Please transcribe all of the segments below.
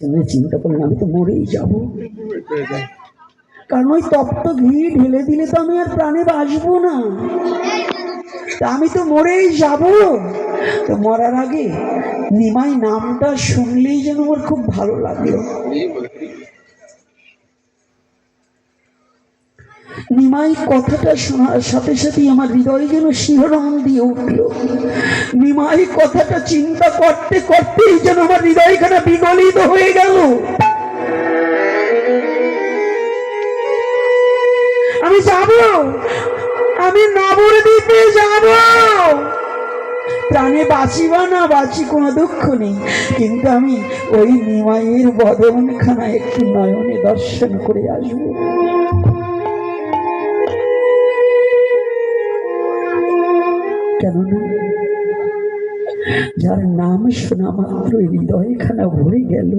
তুমি চিন্তা করলেন আমি তো মরেই যাব। কারণ ওই তপ্ত ঘি ঢেলে দিলে তো আমি আর প্রাণে বাঁচবো না। আমি তো মরেই যাব। তো মরার আগে নিমাই নামটা শুনলেই যেন আমার খুব ভালো লাগল। নিমাই কথাটা শোনার সাথে সাথেই আমার হৃদয় যেন শিহরণ দিয়ে উঠল। নিমাই কথাটা চিন্তা করতে করতেই যেন আমি নবদ্বীপে যাব। প্রাণে বাঁচি না, বাঁচি কোনো দুঃখ নেই। কিন্তু আমি ওই নিমাইয়ের বদনখানা একটু নয়নে দর্শন করে আসব। কেননা যার নাম শোনা মাত্র হৃদয়খানা ভরে গেল।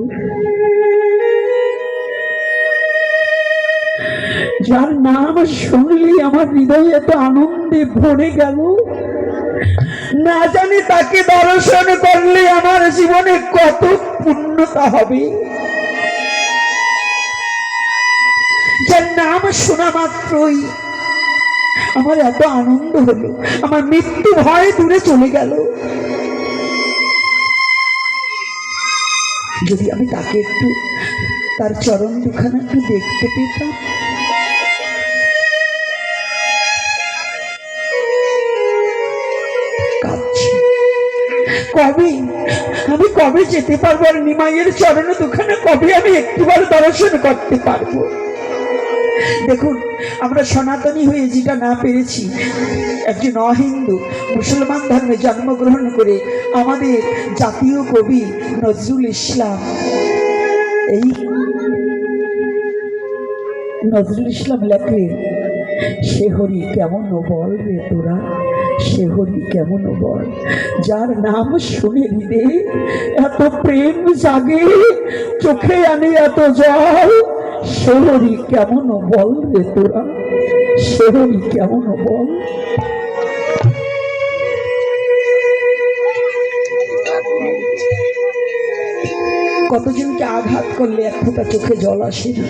যার নাম শুনলেই আমার হৃদয় এত আনন্দে ভরে গেল। না জানি তাকে দর্শন করলে আমার জীবনে কত পূর্ণতা হবে। যার নাম শোনা মাত্রই আমার এত আনন্দ হলো, আমার মৃত্যু ভয় দূরে চলে গেল। যদি আমি তাকে একটু তার চরণ দুখানা একটু দেখতে পেতাম কবে? আমি কবে যেতে পারব? আর নিমাইয়ের চরণ দুখানা কবে আমি একটিবার দর্শন করতে পারব? দেখুন, আমরা সনাতনী হয়ে যেটা না পেরেছি, একজন অহিন্দু মুসলমান ধর্মে জন্মগ্রহণ করে আমাদের জাতীয় কবি নজরুল ইসলাম। এই নজরুল ইসলাম লেখলেন সে হরি কেমন বল রে তোরা? সে হরি কেমন বল যার নাম শুনে দিলে এত প্রেম জাগে, চোখে আনে এত জল। সে কেমন বল রে তোরা? সে কেমন বল? কতজনকে আঘাত করলে এক ফোঁটা চোখে জল আসে না?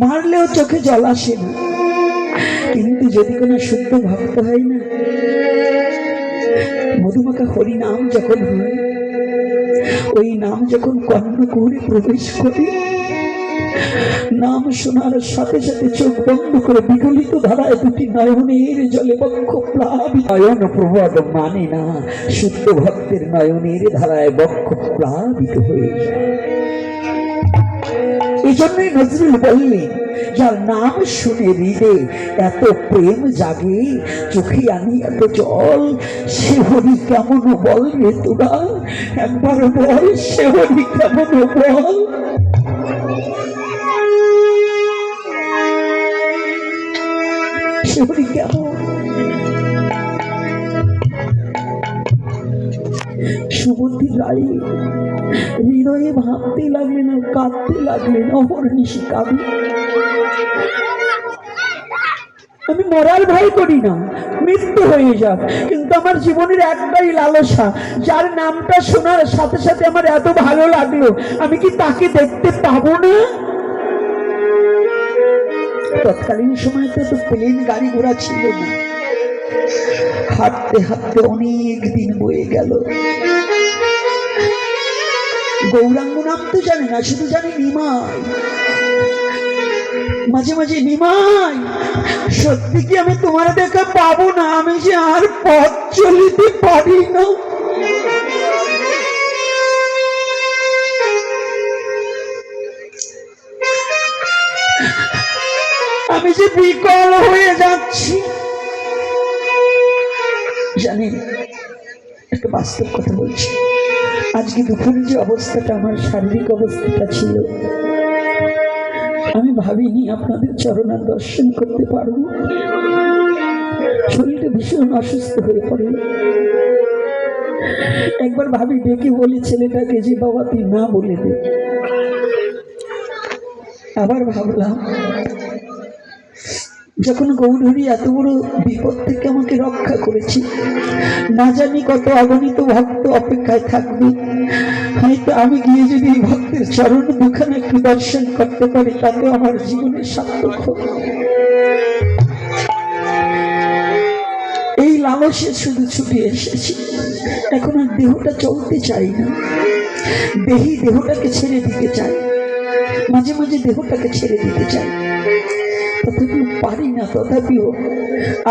মারলেও চোখে জল আসে না। কিন্তু যদি কোনো শুদ্ধ ভক্ত হয় না, মধুমাখা হরি নাম যখন হয়, ওই নাম যখন কর্ণকুহরে প্রবেশ করে, নাম শোনার সাথে সাথে চোখ বন্ধ করে বিগলিত ধারায় দুটি নয়নের জলে বক্ষ প্লাবিত। নয়ন প্রবাদ মানে না শুদ্ধ ভক্তের নয়নের ধারায় বক্ষ প্লাবিত হয়ে যায়। এই জন্যই নজরুল বললেন যার নাম শুনে হৃদে এত প্রেম জাগে। চোখে আনি এত জল। সে হরি কেমন বল রে তোরা? একবার বল সে হরি কেমন বল? সে রায়, হৃদয়ে ভাবতে লাগলেন আর কাঁদতে লাগলেন অহর্নিশি কাঁদে আমি মরার ভয় করি না, মৃত্যু হয়ে যাক। কিন্তু আমার জীবনের একটাই লালসা, যার নামটা শোনার সাথে সাথে আমার এত ভালো লাগল, আমি কি তাকে দেখতে পাবো না? তৎকালীন সময় তো প্লেন গাড়ি ঘোড়া ছিল না। হাঁটতে হাঁটতে অনেক দিন বয়ে গেল। গৌরাঙ্গ নাম তো জানে না, শুধু জানি নিমাই। মাঝে মাঝে নিমাই সত্যি কি আমি তোমার দেখা পাবো না? আমি যে আর পথ চলিতে পারি না। আমি যে বিকল হয়ে যাচ্ছি। জানেন একটা বাস্তব কথা বলছি। আজকে দুপুরে যে অবস্থাটা, আমার শারীরিক অবস্থাটা ছিল আমি ভাবিনি আপনাদের চরণার দর্শন করতে পারব। শরীরটা ভীষণ অসুস্থ হয়ে পড়ল একবার ভাবি ডেকে বলি, ছেলেটাকে যে বাবা তুই না বলে দে। আবার ভাবলাম যখন গৌরহরি এত বড় বিপদ থেকে আমাকে রক্ষা করেছি, না জানি কত অগণিত ভক্ত অপেক্ষায় থাকবে। হয়তো আমি গিয়ে যদি ভক্তের চরণ দুখানে একটু দর্শন করতে পারি তাতে আমার জীবনের সার্থক হবে। এই লালসে শুধু ছুটে এসেছি। এখন আর দেহটা চলতে চাই না। দেহি দেহটাকে ছেড়ে দিতে চাই। মাঝে মাঝে দেহটাকে ছেড়ে দিতে চাই। তথাপিও পারি না, তথাপিও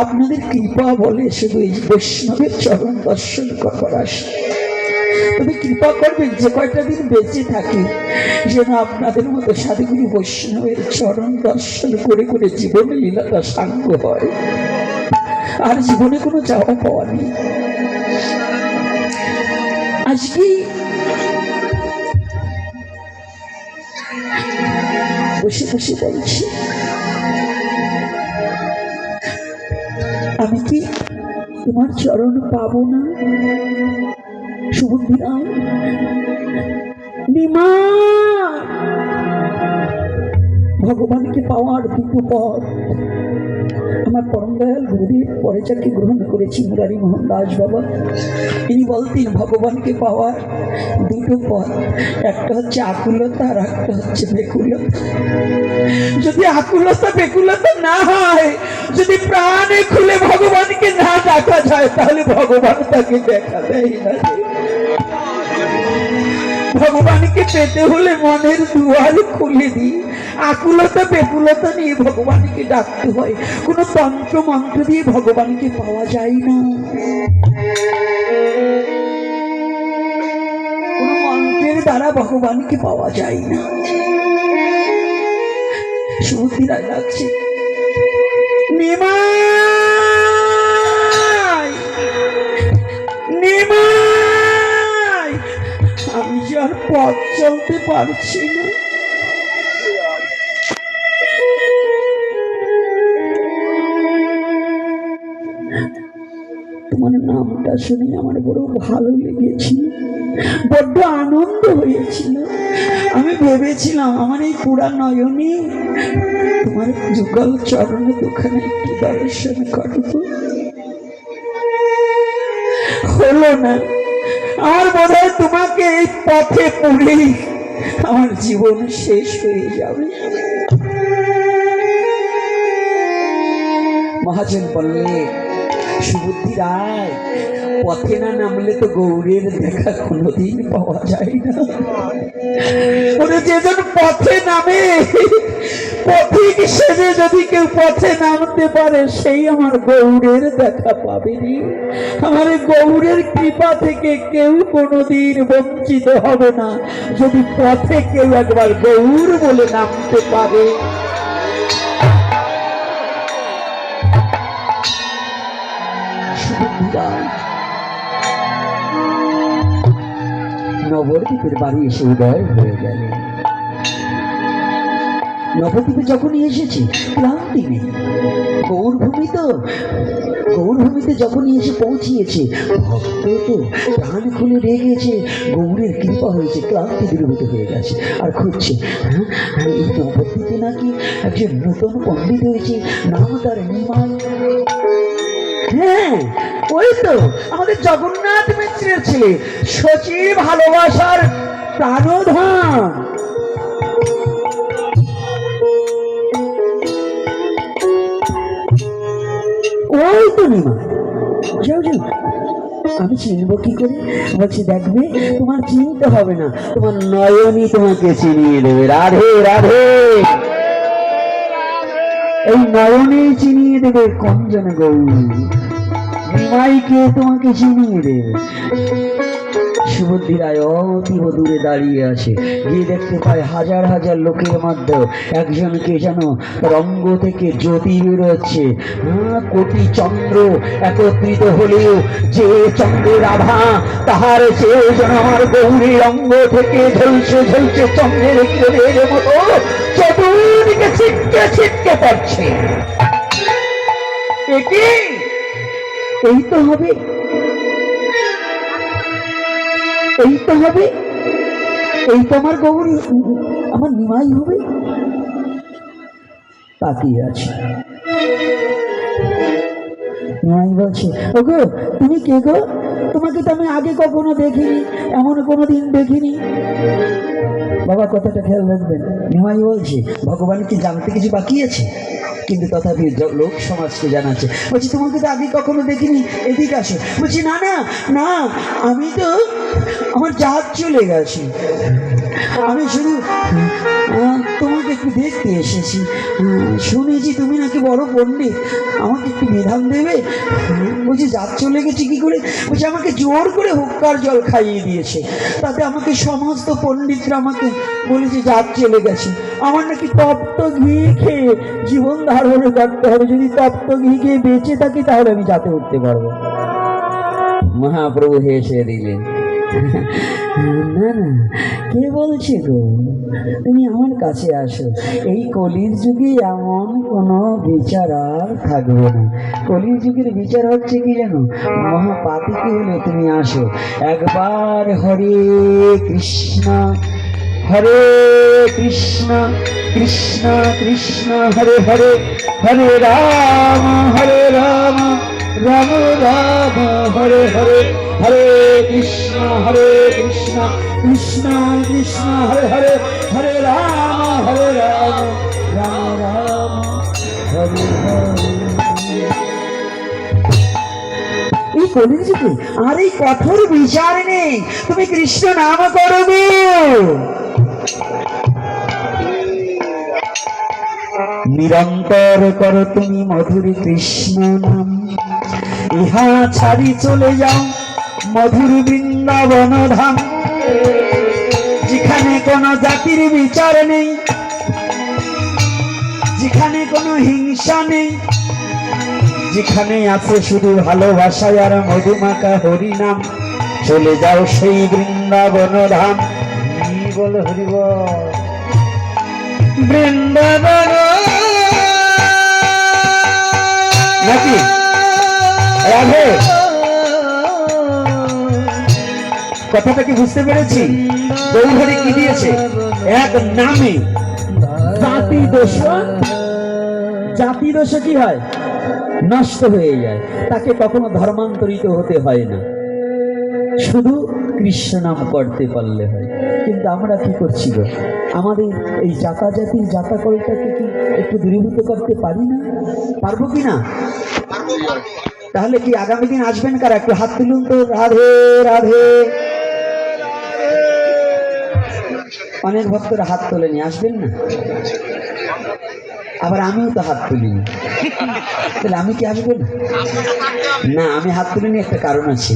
আপনাদের কৃপা বলে শুধু এই বৈষ্ণবের চরণ দর্শন করার আসে তবে কৃপা করবেন যে কয়টা দিন বেঁচে থাকি, যেন আপনাদের মতো সাধুগুরু বৈষ্ণবের চরণ দর্শন করে করে জীবনে লীলাটা সাঙ্গ হয়। আর জীবনে কোনো যাওয়া পাওয়া নেই। আজকে বসে বসে বলছি আমি তোমার চরণ পাবো না। সুবুদ্ধিরা নিমা! ভগবানকে পাওয়ার দুটো পথ। আমার পরম দয়াল গুরুদেব পরে যাকে গ্রহণ করেছি মুরারি মোহন দাস বাবা। তিনি বলতেন, ভগবানকে পাওয়ার দুটো পথ। একটা হচ্ছে আকুলতা আর একটা হচ্ছে বেকুলতা। যদি আকুলতা, বেকুলতা না হয়, যদি প্রাণে খুলে ভগবানকে না ডাকা যায়, তাহলে ভগবান তাকে দেখা দেয় না। ভগবানকে পেতে হলে মনের দুয়ার খুলে দিই। আকুলতা বেকুলতা নিয়ে ভগবানকে ডাকতে হয়। কোনো তন্ত্র মন্ত্র দিয়ে ভগবানকে পাওয়া যায় না। কোনো মন্ত্রের দ্বারা ভগবানকে পাওয়া যায় না। সুমতিরা ডাকছে, নিমাই! নিমাই! আমি যে আর পথ চলতে পারছি না। তোমার নামটা শুনে আমার বড় ভালো লেগেছিল, বড্ড আনন্দ হয়েছিল। আমি ভেবেছিলাম, আমার এই পুরা নয়নে তোমার যুগল চরণে দোকানে একটু দর্শন করব। হলো না। আমার বোধ তোমাকে এই পথে পড়েই আমার জীবন শেষ হয়ে যাবে। মহাজন বললে সুবুদ্ধি রায়, পথে না নামলে তো গৌরের দেখা কোনোদিন পাওয়া যায় না। ওরে যেজন পথে নামে পথিক সেজে যদি কেউ পথে নামতে পারে, সেই আমার গৌরের দেখা পাবেনি আমার গৌরের কৃপা থেকে কেউ কোনোদিন বঞ্চিত হবে না। যদি পথে কেউ একবার গৌর বলে নামতে পারে নবদ্বীপের বাড়ি এসে উদয় হয়ে গেল। নবদ্বীপে যখনই এসেছি ক্লান্তি নেই গৌরভূমি তো গৌরভূমিতে যখনই এসে পৌঁছিয়েছে ভক্ত তো প্রাণ খুলে রেগেছে গৌরের কৃপা হয়েছে ক্লান্তি দূরীভূত হয়ে গেছে। আর খুঁজছে হ্যাঁ হ্যাঁ, এই নবদ্বীপে নাকি একজন নতুন পণ্ডিত হয়েছে নাম তার নিমাই। হ্যাঁ ওই তো, আমাদের জগন্নাথ মিত্রের ছেলে ভালোবাসার ওই তো যাও যাও। আমি চিনবো কি করে? বলছি, দেখবে, তোমার চিনতে হবে না। তোমার নয়নই তোমাকে চিনিয়ে দেবে। রাধে রাধে। এই নয়নে চিনিয়ে দেবে কঞ্জন গৌরী। নিমাইকে তোমাকে চিনিয়ে দেবে। অতীব দূরে দাঁড়িয়ে আছে গিয়ে দেখতে পায় হাজার হাজার লোকের মধ্যে একজনকে যেন রঙ্গ থেকে জ্যোতি বেরোচ্ছে। কোটি চন্দ্র একত্রিত হলেও যে চন্দ্রের আভা তাহার চেয়ে যেন আমার গৌরী থেকে ঝলসে ঝলসে চন্দ্রের মতো চতুর্দিকে ছিটকে ছিটকে পড়ছে। এটি এই তো হবে। এই তো হবে। এই তো আমার গৌরী আমার নিমাই হবে। তাকিয়ে আছে। নিমাই বলছে, ওগো, তুমি কে গো? তোমাকে তো আমি আগে কখনো দেখিনি এমন কোনো দিন দেখিনি। বাবা, কথাটা খেয়াল রাখবেন। নিমাই বলছে, ভগবান কি জানতে কিছু বাকি আছে? কিন্তু তথাপি লোক সমাজকে জানাচ্ছে, বলছি, তোমাকে তো আগে কখনো দেখিনি। এদিকে আসো। বলছি, না না না, আমি তো, আমার জাহাজ চলে গেছে। আমি শুধু তোমাকে একটু দেখতে এসেছি। শুনেছি তুমি নাকি বড় পণ্ডিত। আমাকে একটু বিধান দেবে? বলছি জাত চলে গেছে কি করে? বলছি, আমাকে জোর করে হুক্কার জল খাইয়ে দিয়েছে। তাতে আমাকে সমস্ত পণ্ডিতরা আমাকে বলেছে জাত চলে গেছে আমার নাকি তপ্ত ঘি খেয়ে জীবন ধারণ করতে হবে। যদি তপ্ত ঘি খেয়ে বেঁচে থাকি, তাহলে আমি যাতে উঠতে পারব। মহাপ্রভু হেসে দিলেন। না না কে বলছে গো? তুমি আমার কাছে আসো। এই কলির যুগে এমন কোনো বিচার আর থাকবে না। কলির যুগের বিচার হচ্ছে কি জানো? মহাপাতিকে হলে তুমি আসো। একবার হরে কৃষ্ণ হরে কৃষ্ণ কৃষ্ণ কৃষ্ণ, হরে হরে হরে রাম হরে রাম। রাম রাম হরে হরে হরে কৃষ্ণ হরে কৃষ্ণ কৃষ্ণ কৃষ্ণ হরে হরে হরে রাম হরে রাম রাম রাম হরে হরে এই কলির যুগে আর এই কঠোর বিচার নেই। তুমি কৃষ্ণ নাম করবে। নিরন্তর কর তুমি মধুর কৃষ্ণ নাম। ইহা ছাড়ি চলে যাও মধুর বৃন্দাবন ধাম। যেখানে কোনো জাতির বিচার নেই যেখানে কোনো হিংসা নেই যেখানে আছে শুধু ভালোবাসা আর মধুমাকা হরিনাম। চলে যাও সেই বৃন্দাবন ধাম। বল হরিব বৃন্দাবন। নাকি? রাধে। কথাটা কি বুঝতে পেরেছি? গৌরহরি কি দিয়েছে? এক নামে। জাতি দোষ জাতি দোষ কি হয়? নষ্ট হয়ে যায়। তাকে কখনো ধর্মান্তরিত হতে হয় না। শুধু কৃষ্ণ নাম করতে পারলে হয়। কিন্তু আমরা কি করছি আমাদের এই জাতা জাতির জাতা কলটাকে কি একটু দূরীভূত করতে পারি না? পারব কি না? তাহলে কি আগামী দিন আসবেন কারা? একটু হাত তুলুন তো। রাধে রাধে। অনেক ভক্তরা হাত তোলেনি, আসবেন না? আবার আমিও তো হাত তুলিনি। তাহলে আমি কি আসব না না, আমি হাত তুলিনি, একটা কারণ আছে।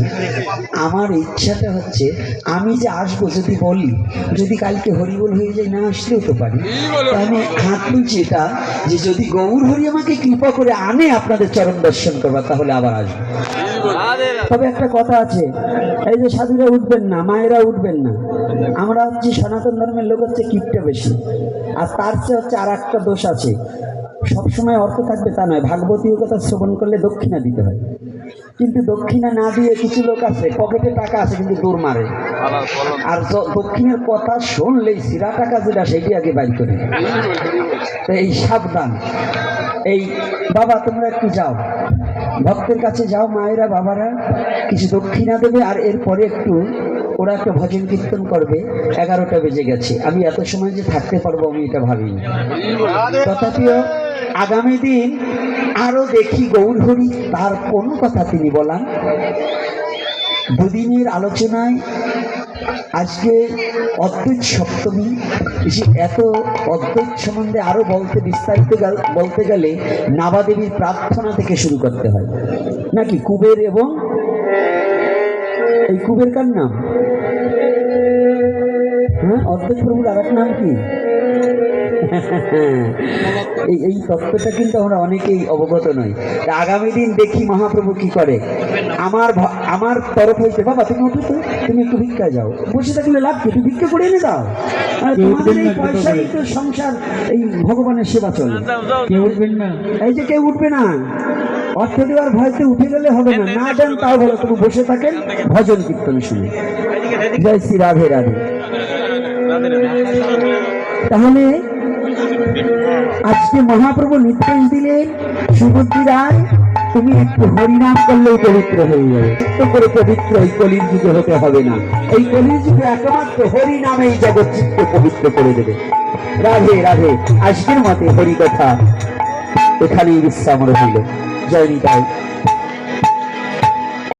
আমার ইচ্ছাটা হচ্ছে, আমি যে আসব যদি বলি, যদি কালকে হরিবল হয়ে যায়, না আসলেও তো পারি। আমি হাত তুলছি এটা, যে যদি গৌর হরি আমাকে কৃপা করে আনে আপনাদের চরণ দর্শন করবা তাহলে আবার আসব। তবে একটা কথা আছে, এই যে সাধুরা উঠবেন না, মায়েরা উঠবেন না, আমরা হচ্ছে সনাতন ধর্মের লোক হচ্ছে কিপটা বেশি, আর তার চেয়ে হচ্ছে আর একটা দোষ আছে। সবসময় অর্থ থাকবে তা নয় ভাগবতীয় কথা শ্রবণ করলে দক্ষিণা দিতে হয়। কিন্তু দক্ষিণা না দিয়ে কিছু লোক আছে, পকেটে টাকা আছে, কিন্তু দৌড় মারে। আর দক্ষিণের কথা শুনলেই সিরা টাকা যেটা সেটি আগে বাইর করে এই সাবধান। এই, বাবা, তোমরা একটু যাও। ভক্তের কাছে যাও মায়েরা, বাবারা, কিছু দক্ষিণা দেবে আর এরপরে একটু ওরা একটা ভজন কীর্তন করবে। এগারোটা বেজে গেছে। আমি এত সময় যে থাকতে পারব, আমি এটা ভাবিনি। তথাপিও আগামী দিন আরও দেখি গৌরহরি, তার কোন কথা তিনি বলান? দুদিনের আলোচনায় আজকে অদ্বৈত সপ্তমী। যে এত অদ্বৈত সম্বন্ধে আরও বলতে বিস্তারিত বলতে গেলে নাবাদেবীর প্রার্থনা থেকে শুরু করতে হয়। নাকি কুবের এবং এই কুবের কার নাম? হ্যাঁ অদ্বৈত প্রভুর আর নাম কি? এই এই তত্ত্বটা কিন্তু আমরা অনেকেই অবগত নই। তা আগামী দিন দেখি মহাপ্রভু কি করে। আমার আমার তরফ হইতে বাবা তুমি উঠো তো। তুমি একটু ভিক্ষা যাও। বসে থাকলে লাভ কি? তুমি ভিক্ষা করে এনে দাও। সংসার এই ভগবানের সেবা চলে। কেউ উঠবেন না। এই যে কেউ উঠবে না। অর্থ দেওয়ার ভয়তে উঠে গেলে হবে না। না দেন তাও ভালো। তুমি বসে থাকেন ভজন কীর্তন শুনে। জয় শ্রী রাধে রাধে। তাহলে আজকে মহাপ্রভু নির্দেশ দিলেন, সুবুদ্ধি রায়, তুমি একটু হরিনাম করলেই পবিত্র হয়ে যাবে। তো করে পবিত্র এই কলির যুগে হতে হবে না। এই কলির যুগে একমাত্র হরিনামেই জগৎ চিত্তে পবিত্র করে দেবে। রাধে রাধে, আজকের মতে হরি কথা এখানেই বিশ্রাম রহিল জয় নিতাই।